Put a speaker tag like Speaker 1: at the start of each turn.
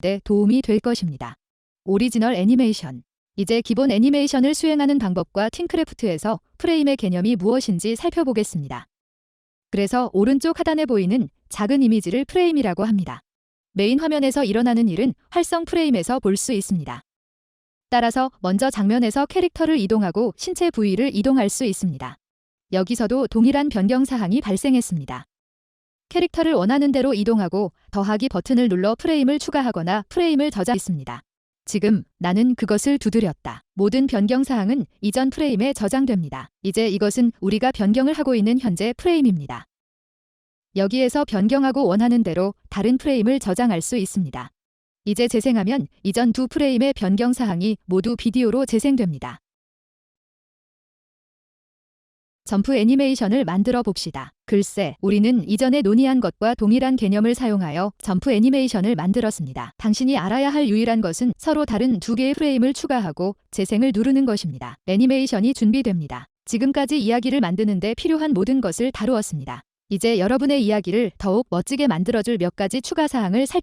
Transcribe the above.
Speaker 1: 데 도움이 될 것입니다. 오리지널 애니메이션. 이제 기본 애니메이션을 수행하는 방법과 틴크래프트에서 프레임의 개념이 무엇인지 살펴보겠습니다. 그래서 오른쪽 하단에 보이는 작은 이미지를 프레임이라고 합니다. 메인 화면에서 일어나는 일은 활성 프레임에서 볼 수 있습니다. 따라서 먼저 장면에서 캐릭터를 이동하고 신체 부위를 이동할 수 있습니다. 여기서도 동일한 변경 사항이 발생했습니다. 캐릭터를 원하는 대로 이동하고 더하기 버튼을 눌러 프레임을 추가하거나 프레임을 저장했습니다. 지금 나는 그것을 두드렸다. 모든 변경 사항은 이전 프레임에 저장됩니다. 이제 이것은 우리가 변경을 하고 있는 현재 프레임입니다. 여기에서 변경하고 원하는 대로 다른 프레임을 저장할 수 있습니다. 이제 재생하면 이전 두 프레임의 변경 사항이 모두 비디오로 재생됩니다. 점프 애니메이션을 만들어 봅시다. 글쎄, 우리는 이전에 논의한 것과 동일한 개념을 사용하여 점프 애니메이션을 만들었습니다. 당신이 알아야 할 유일한 것은 서로 다른 두 개의 프레임을 추가하고 재생을 누르는 것입니다. 애니메이션이 준비됩니다. 지금까지 이야기를 만드는데 필요한 모든 것을 다루었습니다. 이제 여러분의 이야기를 더욱 멋지게 만들어줄 몇 가지 추가 사항을 살펴